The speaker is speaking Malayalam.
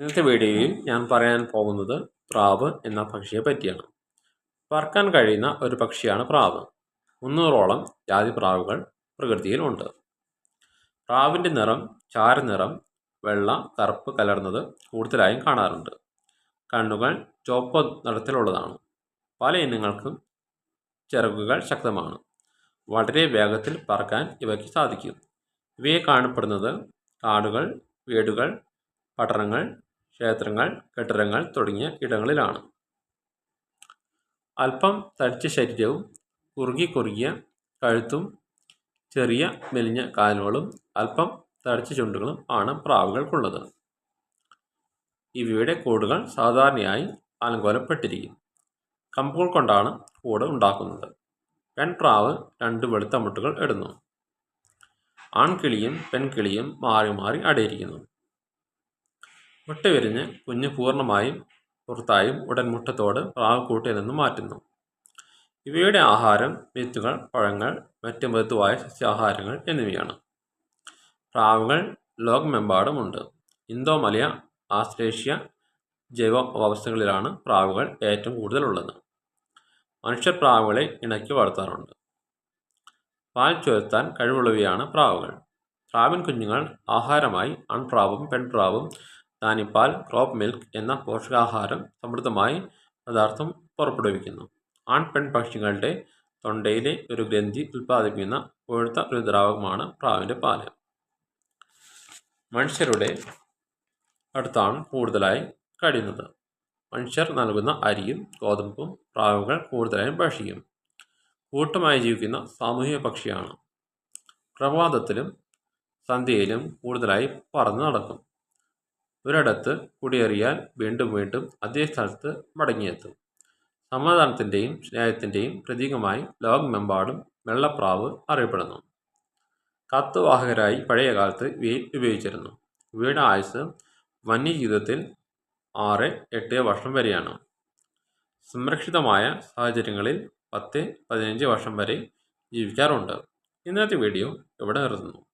ഇന്നത്തെ വീഡിയോയിൽ ഞാൻ പറയാൻ പോകുന്നത് പ്രാവ് എന്ന പക്ഷിയെ പറ്റിയാണ്. പറക്കാൻ കഴിയുന്ന ഒരു പക്ഷിയാണ് പ്രാവ്. മുന്നൂറോളം ജാതി പ്രാവുകൾ പ്രകൃതിയിൽ ഉണ്ട്. പ്രാവിന്റെ നിറം ചാരനിറം വെള്ള കറുപ്പ് കലർന്നത് കൂടുതലായും കാണാറുണ്ട്. കണ്ണുകൾ ചുവപ്പ് നിറത്തിലുള്ളതാണ്. പല ഇനങ്ങൾക്കും ചിറകുകൾ ശക്തമാണ്. വളരെ വേഗത്തിൽ പറക്കാൻ ഇവയ്ക്ക് സാധിക്കും. ഇവയെ കാണപ്പെടുന്നത് കാടുകൾ വീടുകൾ പട്ടണങ്ങൾ ക്ഷേത്രങ്ങൾ കെട്ടിടങ്ങൾ തുടങ്ങിയ ഇടങ്ങളിലാണ് അല്പം തടിച്ച ശരീരവും കുറുകി കുറുകിയ കഴുത്തും ചെറിയ മെലിഞ്ഞ കാലുകളും അല്പം തടിച്ച ചുണ്ടുകളും ആണ് പ്രാവുകൾക്കുള്ളത്. ഇവയുടെ കൂടുകൾ സാധാരണയായി അലങ്കോലപ്പെട്ടിരിക്കും കമ്പുകൾ കൊണ്ടാണ് കൂട് ഉണ്ടാക്കുന്നത്. പെൺപ്രാവ് രണ്ട് വെളുത്ത മുട്ടുകൾ ഇടുന്നു. ആൺകിളിയും പെൺകിളിയും മാറി മാറി അടയിരിക്കുന്നു. മുട്ട വിരിഞ്ഞ് കുഞ്ഞ് പൂർണമായും പുറത്തായും ഉടൻ മുട്ടത്തോട് പ്രാവ് കൂട്ടിൽ നിന്ന് മാറ്റുന്നു. ഇവയുടെ ആഹാരം വിത്തുകൾ പഴങ്ങൾ മറ്റ് മൃദുവായ സസ്യാഹാരങ്ങൾ എന്നിവയാണ്. പ്രാവുകൾ ലോകമെമ്പാടുമുണ്ട് ഇന്തോ മലയ ആസ്ട്രേഷ്യ ജൈവ വ്യവസ്ഥകളിലാണ് പ്രാവുകൾ ഏറ്റവും കൂടുതലുള്ളത്. മനുഷ്യ പ്രാവുകളെ ഇണക്കി വളർത്താറുണ്ട്. പാൽ ചുരത്താൻ കഴിവുള്ളവയാണ് പ്രാവുകൾ. പ്രാവിൻ കുഞ്ഞുങ്ങൾ ആഹാരമായി ആൺപ്രാവും പെൺപ്രാവും ധാന്യപ്പാൽ ക്രോപ്പ് മിൽക്ക് എന്ന പോഷകാഹാരം സമൃദ്ധമായി പദാർത്ഥം പുറപ്പെടുവിക്കുന്നു. ആൺ പെൺ പക്ഷികളുടെ തൊണ്ടയിലെ ഒരു ഗ്രന്ഥി ഉൽപ്പാദിപ്പിക്കുന്ന കൊഴുത്ത ഒരു ദ്രാവകമാണ് പ്രാവിന്റെ പാൽ. മനുഷ്യരുടെ അടുത്താണ് കൂടുതലായി കഴിയുന്നത്. മനുഷ്യർ നൽകുന്ന അരിയും ഗോതമ്പും പ്രാവുകൾ കൂടുതലായും ഭക്ഷിക്കും. കൂട്ടമായി ജീവിക്കുന്ന സാമൂഹിക പക്ഷിയാണ്. പ്രഭാതത്തിലും സന്ധ്യയിലും കൂടുതലായി പറന്ന് നടക്കും. ഒരിടത്ത് കുടിയേറിയാൽ വീണ്ടും വീണ്ടും അതേ സ്ഥലത്ത് മടങ്ങിയെത്തും. സമാധാനത്തിന്റെയും സ്നേഹത്തിന്റെയും പ്രതീകമായി ലോകമെമ്പാടും വെള്ളപ്രാവ് അറിയപ്പെടുന്നു. കത്തുവാഹകരായി പഴയ കാലത്ത് ഇവയെ ഉപയോഗിച്ചിരുന്നു. ഇവയുടെ ആയുസ് വന്യജീവിതത്തിൽ ആറ് എട്ട് വർഷം വരെയാണ്. സംരക്ഷിതമായ സാഹചര്യങ്ങളിൽ പത്ത് പതിനഞ്ച് വർഷം വരെ ജീവിക്കാറുണ്ട്. ഇന്നത്തെ വീഡിയോ ഇവിടെ നിർത്തുന്നു.